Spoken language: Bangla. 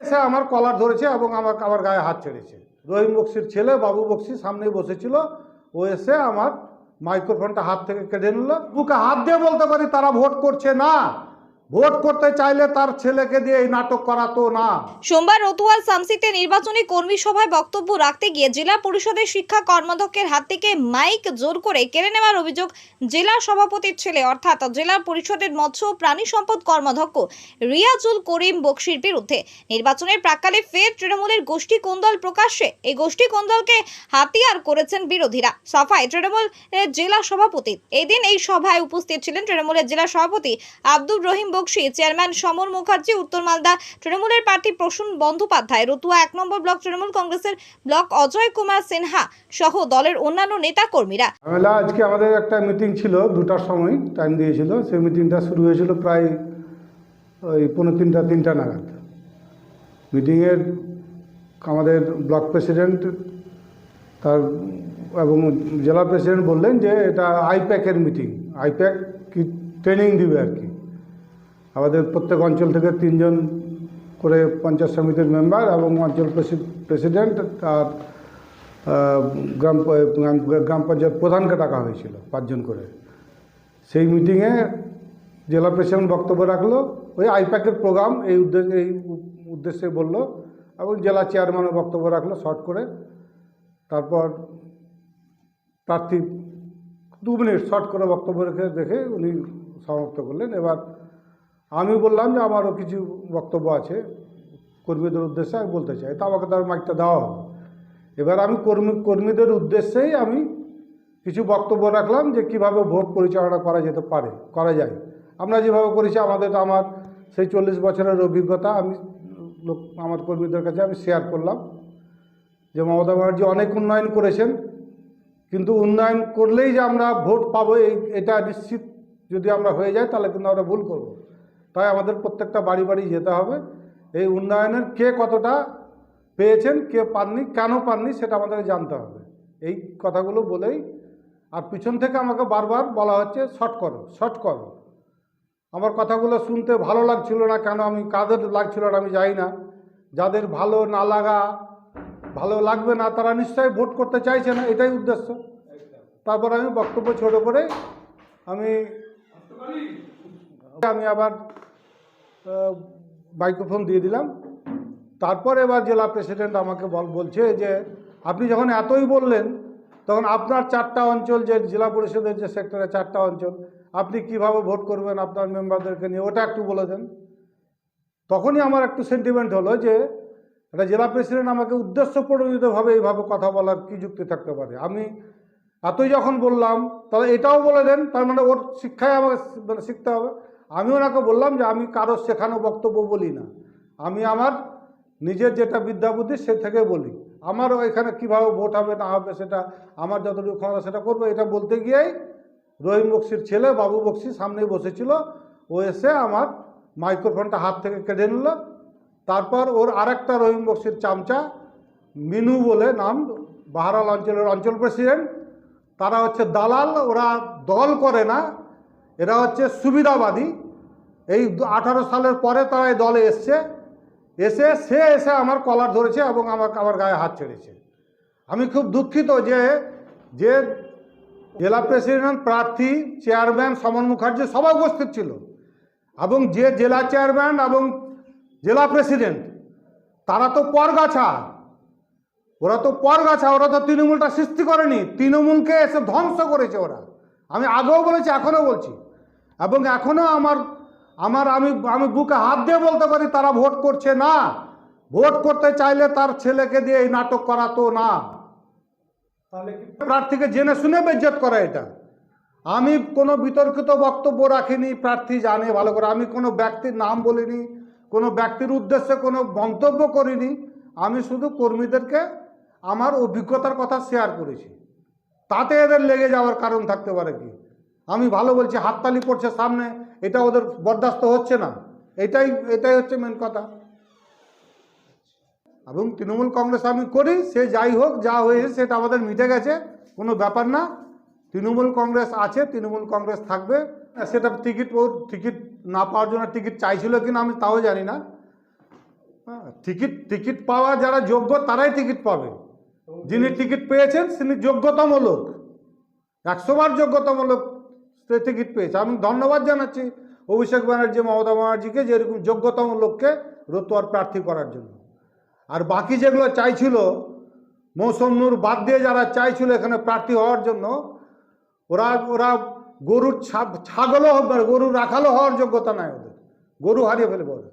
সে আমার কলার ধরেছে এবং আমার আমার গায়ে হাত ছেড়েছে। রহিম বক্সির ছেলে, বাবু বক্সি সামনে বসেছিল। ও এসে আমার মাইক্রোফোনটা হাত থেকে কেটে নিল। বুকে হাত দিয়ে বলতে পারি তারা ভোট করছে না। ভোট করতে চাইলে তার ছেলেকে দিয়ে নাটক করাতো না। সোমবার রতুয়াল সামসিতে নির্বাচনী কর্মী সভায় বক্তব্য রাখতে গিয়ে জেলা পরিষদের শিক্ষা কর্মাধ্যক্ষের হাত থেকে মাইক জোর করে কেড়ে নেওয়ার অভিযোগ জেলা সভাপতির ছেলে, অর্থাৎ জেলা পরিষদের মৎস্য প্রাণী সম্পদ কর্মাধ্যক্ষ রিয়াজুল করিম বক্সির বিরুদ্ধে নির্বাচনের প্রাককালে ফের তৃণমূলের গোষ্ঠী কোন্দল প্রকাশ্যে এই গোষ্ঠী কোন্দলকে হাতিয়ার করেছেন বিরোধীরা। সভায় তৃণমূল জেলা সভাপতি। এদিন এই সভায় উপস্থিত ছিলেন তৃণমূলের জেলা সভাপতি আব্দুর রহিম বক্সি চেয়ারম্যান সমর মুখার্জি, উত্তর মালদা তৃণমূলের প্রার্থী প্রসূন বন্দ্যোপাধ্যায়, রতুয়া এক নম্বর ব্লক তৃণমূল কংগ্রেসের ব্লক অজয় কুমার সিনহা সহ দলের অন্যান্য নেতা কর্মীরা আজকে আমাদের একটা মিটিং ছিল দুটার সময় টাইম দিয়েছিল। সেই মিটিংটা শুরু হয়েছিল প্রায় ওই পনেরো তিনটা তিনটা নাগাদ। মিটিংয়ের আমাদের ব্লক প্রেসিডেন্ট তার এবং জেলা প্রেসিডেন্ট বললেন যে এটা আইপ্যাকের মিটিং আইপ্যাক কি ট্রেনিং দিবে আর কি। আমাদের প্রত্যেক অঞ্চল থেকে তিনজন করে পঞ্চায়েত সমিতির মেম্বার এবং অঞ্চল প্রেসি- প্রেসিডেন্ট তার গ্রাম- গ্রাম পঞ্চায়েত প্রধানকে ডাকা হয়েছিল পাঁচজন করে। সেই মিটিংয়ে জেলা প্রেসিডেন্ট বক্তব্য রাখল, ওই আইপ্যাকের প্রোগ্রাম এই উদ্দেশ্যে এই উদ্দেশ্যে বলল এবং জেলা চেয়ারম্যানও বক্তব্য রাখল শর্ট করে। তারপর প্রার্থী দু মিনিট শর্ট করে বক্তব্য রেখে দেখে উনি সমাপ্ত করলেন। এবার আমি বললাম যে আমারও কিছু বক্তব্য আছে, কর্মীদের উদ্দেশ্যে আমি বলতে চাই। তা আমাকে তার মাইকটা দেওয়া হবে এবার আমি কর্মী, কর্মীদের উদ্দেশ্যেই আমি কিছু বক্তব্য রাখলাম যে কীভাবে ভোট পরিচালনা করা যেতে পারে, করা যায়। আমরা যেভাবে করেছি, আমাদের আমার সেই চল্লিশ বছরের অভিজ্ঞতা আমি, লোক, আমার কর্মীদের কাছে আমি শেয়ার করলাম যে মমতা ব্যানার্জি অনেক উন্নয়ন করেছেন, কিন্তু উন্নয়ন করলেই যে আমরা ভোট পাবো এটা নিশ্চিত যদি আমরা হয়ে যাই তাহলে কিন্তু আমরা ভুল করব। তাই আমাদের প্রত্যেকটা বাড়ি বাড়ি যেতে হবে। এই উন্নয়নের কে কতটা পেয়েছেন, কে পাননি, কেন পাননি সেটা আমাদের জানতে হবে। এই কথাগুলো বলেই আর পিছন থেকে আমাকে বারবার বলা হচ্ছে, শর্ট করো শর্ট করো। আমার কথাগুলো শুনতে ভালো লাগছিল না, কেন আমি, কাদের লাগছিল না আমি জানি না। যাদের ভালো না লাগা, ভালো লাগবে না, তারা নিশ্চয়ই ভোট করতে চাইছে না, এটাই উদ্দেশ্য। তারপর আমি বক্তব্য ছোট করে আমি আমি আবার মাইক্রোফোন দিয়ে দিলাম। তারপর এবার জেলা প্রেসিডেন্ট আমাকে বল, বলছে যে, আপনি যখন এতই বললেন, তখন আপনার চারটা অঞ্চল যে জেলা পরিষদের যে সেক্টরে চারটা অঞ্চল, আপনি কীভাবে ভোট করবেন আপনার মেম্বারদেরকে নিয়ে? ওটা একটু বলে দেন। তখনই আমার একটু সেন্টিমেন্ট হলো যে, একটা জেলা প্রেসিডেন্ট আমাকে উদ্দেশ্য প্রণোদিতভাবে এইভাবে কথা বলার কি যুক্তি থাকতে পারে? আমি এতই যখন বললাম, তাহলে এটাও বলে দেন, তার মানে ওর শিক্ষায় আমাকে মানে শিখতে হবে। আমি ওনাকে বললাম যে আমি কারও শেখানো বক্তব্য বলি না। আমি আমার নিজের যেটা বিদ্যা বুদ্ধি সে থেকে বলি। আমারও এখানে কীভাবে ভোট হবে, না হবে সেটা, আমার যতটুকু ক্ষমতা সেটা করব, এটা বলতে গিয়েই রহিম বক্সির ছেলে বাবু বক্সি সামনে বসেছিল। ও এসে আমার মাইক্রোফোনটা হাত থেকে কেড়ে নিল। তারপর ওর আরেকটা রহিম বক্সির চামচা, মিনু বলে নাম, বাহারাল অঞ্চলের অঞ্চল প্রেসিডেন্ট, তারা হচ্ছে দালাল, ওরা দল করে না। এরা হচ্ছে সুবিধাবাদী। এই আঠারো সালের পরে তারা এই দলে এসছে। এসে, সে এসে আমার কলার ধরেছে এবং আমার আমার গায়ে হাত ছেড়েছে। আমি খুব দুঃখিত যে যে জেলা প্রেসিডেন্ট, প্রার্থী, চেয়ারম্যান, সমন মুখার্জি সবাই উপস্থিত ছিল এবং যে জেলা চেয়ারম্যান এবং জেলা প্রেসিডেন্ট, তারা তো পরগাছা। ওরা তো পরগাছা, ওরা তো তৃণমূলটা সৃষ্টি করেনি। তৃণমূলকে এসে ধ্বংস করেছে ওরা। আমি আগেও বলেছি, এখনও বলছি। এবং এখনও আমার আমার আমি আমি বুকে হাত দিয়ে বলতে পারি তারা ভোট করছে না। ভোট করতে চাইলে তার ছেলেকে দিয়ে এই নাটক করাতো না। প্রার্থীকে জেনে শুনে বেজ্জত করা এটা। আমি কোনো বিতর্কিত বক্তব্য রাখিনি প্রার্থী জানে ভালো করে। আমি কোনো ব্যক্তির নাম বলিনি কোনো ব্যক্তির উদ্দেশ্যে কোনো মন্তব্য করিনি। আমি শুধু কর্মীদেরকে আমার অভিজ্ঞতার কথা শেয়ার করেছি। তাতে এদের লেগে যাওয়ার কারণ থাকতে পারে কি? আমি ভালো বলছি, হাততালি পড়ছে সামনে, এটা ওদের বরদাস্ত হচ্ছে না। এটাই এটাই হচ্ছে মেন কথা। এবং তৃণমূল কংগ্রেস আমি করি, সে যাই হোক, যা হয়েছে সেটা আমাদের মিটে গেছে, কোনো ব্যাপার না। তৃণমূল কংগ্রেস আছে, তৃণমূল কংগ্রেস থাকবে। সেটা টিকিট ও টিকিট না পাওয়ার জন্য টিকিট চাইছিল কিনা আমি তাও জানি না। হ্যাঁ টিকিট টিকিট পাওয়া যারা যোগ্য, তারাই টিকিট পাবে। যিনি টিকিট পেয়েছেন, তিনি যোগ্যতম লোক। একশো বার যোগ্যতম লোক। টিকিট পেয়েছে। আমি ধন্যবাদ জানাচ্ছি অভিষেক ব্যানার্জি, মমতা ব্যানার্জিকে যেরকম যোগ্যতম লোককে রতুয়ার প্রার্থী করার জন্য। আর বাকি যেগুলো চাইছিল, মৌসম্নুর নূর বাদ দিয়ে যারা চাইছিল এখানে প্রার্থী হওয়ার জন্য, ওরা ওরা গরুর ছাগলও গরু রাখালও হওয়ার যোগ্যতা নাই ওদের। গরু হারিয়ে ফেলবে ওরা